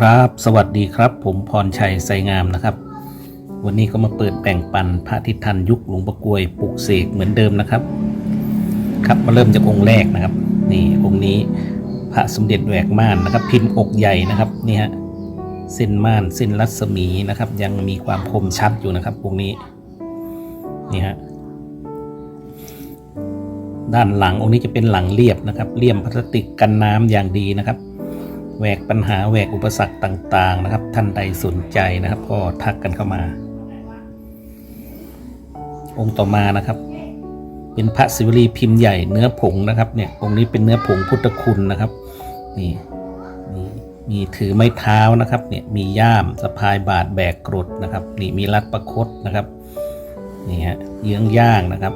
ครับ สวัสดีครับ ผมพรชัยไสงามนะครับ วันนี้ก็มาเปิดแบ่งปันพระทิทันยุคหลวงประกวยปลุกเสกเหมือนเดิมนะครับ ครับมาเริ่มจากองค์แรกนะครับ นี่องค์นี้พระสมเด็จแหวกม่านนะครับ พิมพ์อกใหญ่นะครับนี่ฮะเส้นม่านเส้นรัศมีนะครับ ยังมีความคมชัดอยู่นะครับองค์นี้นี่ฮะด้านหลังองค์นี้จะเป็นหลังเรียบนะครับเลี่ยมพลาสติกกันน้ำอย่างดีนะครับ แหวกปัญหาแหวกอุปสรรคต่าง ๆ นะครับ ท่านใดสนใจนะครับ ก็ทักกันเข้ามา องค์ต่อมานะครับ เป็นพระศิวลีพิมพ์ใหญ่เนื้อผงนะครับ เนี่ยองค์นี้เป็นเนื้อผงพุทธคุณนะครับ นี่นี่มีถือไม้เท้านะครับ เนี่ยมีย่ามสะพายบาทแบกกรดนะครับ นี่มีรัดประคตนะครับนี่ฮะเยื้องย่างนะครับ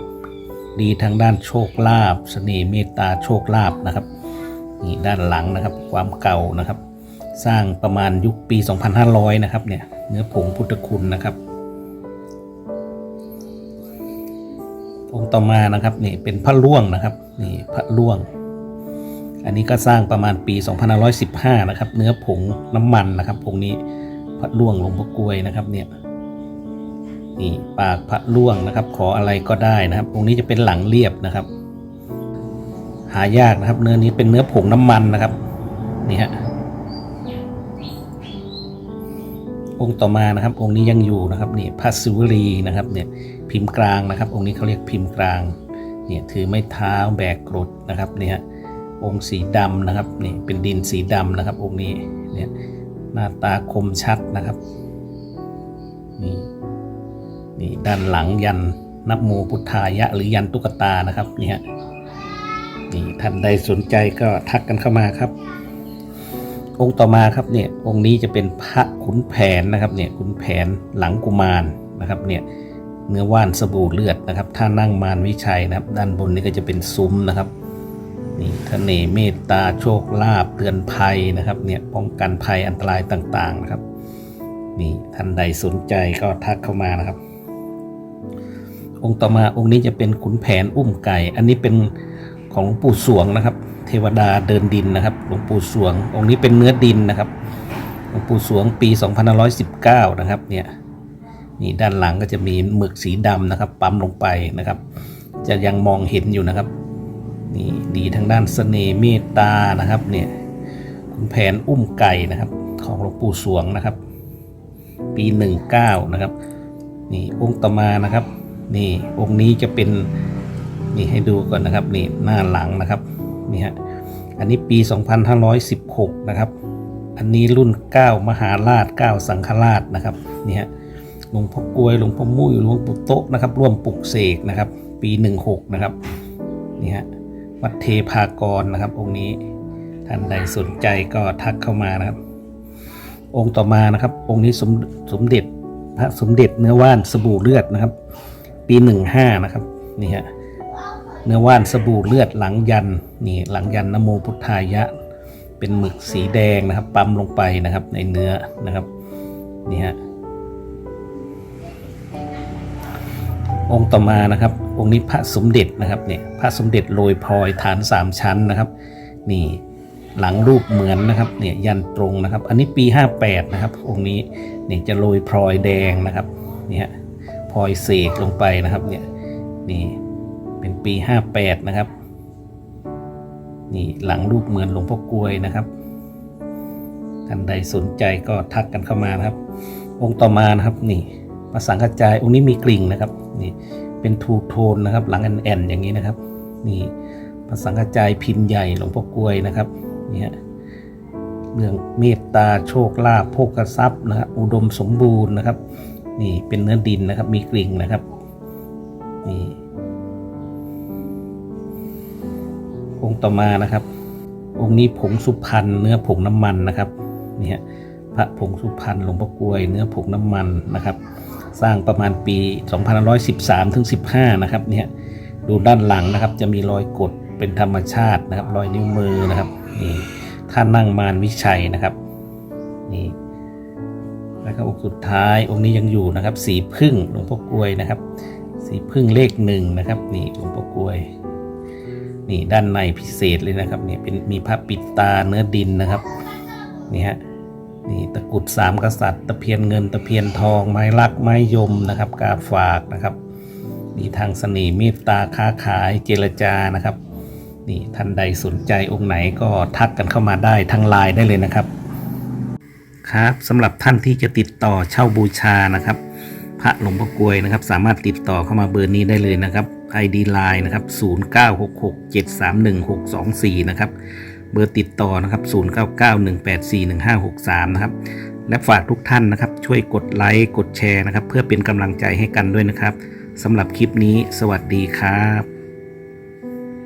ดีทางด้านโชคลาภเสน่ห์เมตตาโชคลาภนะครับ นี่ด้านหลังนะครับความเก่านะครับ สร้างประมาณยุคปี 2500 นะครับเนี่ยเนื้อผงพุทธคุณนะครับองค์ต่อมานะครับนี่เป็นพระล่วงนะครับนี่พระล่วง อันนี้ก็สร้างประมาณปี 2515 นะครับ เนื้อผงน้ำมันนะครับองค์นี้พระล่วงหลวงพ่อกลวยนะครับเนี่ยนี่ปากพระล่วงนะครับ ขออะไรก็ได้นะครับองค์นี้จะเป็นหลังเรียบนะครับ หายากนะครับ เนื้อนี้เป็นเนื้อผงน้ำมันนะครับนี่ฮะองค์ต่อมานะครับ องค์นี้ยังอยู่นะครับนี่พระศิวลีนะครับเนี่ยพิมพ์กลางนะครับ องค์นี้เขาเรียกพิมพ์กลางเนี่ยถือไม้เท้าแบกกรดนะครับเนี่ยองค์สีดำนะครับนี่เป็นดินสีดำนะครับ องค์นี้เนี่ยหน้าตาคมชัดนะครับนี่นี่ด้านหลังยันนับโมพุทธายะ หรือยันตุกตานะครับนี่ฮะ นี่ท่านใดสนใจก็ทักกันเข้ามาครับ องค์ต่อมาครับเนี่ยองค์นี้จะเป็นพระขุนแผนนะครับเนี่ยขุนแผนหลังกุมารนะครับเนี่ยเนื้อว่านสบู่เลือดนะครับท่านั่งมารวิชัยนะครับ ด้านบนนี้ก็จะเป็นซุ้มนะครับนี่ทะเนเมตตาโชคลาภเตือนภัยนะครับเนี่ยป้องกันภัยอันตรายต่างๆนะครับนี่ท่านใดสนใจก็ทักเข้ามานะครับ องค์ต่อมาองค์นี้จะเป็นขุนแผนอุ้มไก่ อันนี้เป็น ของหลวงปู่สวงนะครับ เทวดาเดินดินนะครับ หลวงปู่สวง องค์นี้เป็นเนื้อดินนะครับ หลวงปู่สวงปี 2519 นะครับ เนี่ย นี่ด้านหลังก็จะมีหมึกสีดำนะครับ ปั๊มลงไปนะครับ จะยังมองเห็นอยู่นะครับ นี่ดีทางด้านเสน่ห์เมตตานะครับ เนี่ยคุณแผนอุ้มไก่นะครับ ของหลวงปู่สวงนะครับ ปี 19 นะครับ นี่องค์ต่อมานะครับ นี่องค์นี้จะเป็น นี่ให้ดูก่อนนะครับนี่หน้าหลังนะครับนี่ฮะอันนี้ปี 2516 นะครับ อันนี้รุ่น 9 มหาราช 9 สังฆราชนะครับนี่ฮะหลวงพ่อกลวยหลวงพ่อมุ้ยหลวงปู่โต๊ะนะครับ ร่วมปลุกเสกนะครับ ปี 16 นะครับนี่ฮะวัดเทพากรนะครับ องค์นี้ท่านใดสนใจก็ทักเข้ามานะครับ องค์ต่อมานะครับ องค์นี้สมสมเด็จพระสมเด็จเนื้อว่านสบู่เลือดนะครับ ปี 15 นะครับนี่ฮะ เนื้อว่านสบู่เลือดหลังยันนี่หลังยันนโมพุทธายะ เป็นหมึกสีแดงนะครับ ปั๊มลงไปนะครับในเนื้อนะครับนี่ฮะองค์ต่อมานะครับ องค์นี้พระสมเด็จนะครับเนี่ยพระสมเด็จโรยพลอยฐานสามชั้นนะครับ นี่หลังรูปเหมือนนะครับเนี่ยยันตรงนะครับ อันนี้ปี 58 นะครับ องค์นี้เนี่ยจะโรยพลอยแดงนะครับเนี่ยพลอยเสกลงไปนะครับเนี่ยนี่ เป็นปี 58 นะครับ นี่หลังรูปเหมือนหลวงพ่อกลวยนะครับ ท่านใดสนใจก็ทักกันเข้ามานะครับ องค์ต่อมานะครับนี่ภาษากระจายองค์นี้มีกลิ่งนะครับนี่เป็นทูโทนนะครับ หลังแอนๆอย่างนี้นะครับ นี่ภาษากระจายพิมพ์ใหญ่หลวงพ่อกลวยนะครับเนี่ยเรื่องเมตตาโชคลาภโภคทรัพย์นะครับอุดมสมบูรณ์นะครับ นี่เป็นเนื้อดินนะครับ มีกลิ่งนะครับ นี่ องค์ต่อมานะครับ องค์นี้ผงสุพรรณเนื้อผงน้ำมันนะครับนี่ฮะพระผงสุพรรณหลวงพ่อกลวย เนื้อผงน้ำมันนะครับ สร้างประมาณปี 2513ถึง15 นะครับเนี่ยดูด้านหลังนะครับ จะมีรอยกดเป็นธรรมชาตินะครับ รอยนิ้วมือนะครับนี่ท่านนั่งมารวิชัยนะครับนี่แล้วก็องค์สุดท้ายองค์นี้ยังอยู่นะครับ สีพึ่งหลวงพ่อกลวยนะครับ สีพึ่งเลขหนึ่งนะครับ นี่หลวงพ่อกลวย นี่ด้านในพิเศษเลยนะครับเนี่ยเป็นมีพระปิดตาเนื้อดินนะครับนี่ฮะนี่ตะกุดสามกษัตริย์ ตะเพียนเงินตะเพียนทองไม้ลักไม้ยมนะครับกาฝากนะครับนี่ทางเสน่ห์เมตตาค้าขายเจรจานะครับนี่ท่านใดสนใจองค์ไหนก็ทักกันเข้ามาได้ทางไลน์ได้เลยนะครับ ครับสำหรับท่านที่จะติดต่อเช่าบูชานะครับ พระหลวงพ่อกลวยนะครับ สามารถติดต่อเข้ามาเบอร์นี้ได้เลยนะครับ ID Line นะครับ 0966731624 นะครับ เบอร์ติดต่อนะครับ 0991841563 นะครับ และฝากทุกท่านนะครับ ช่วยกดไลค์ กดแชร์นะครับ เพื่อเป็นกำลังใจให้กันด้วยนะครับสำหรับคลิปนี้ สวัสดีครับ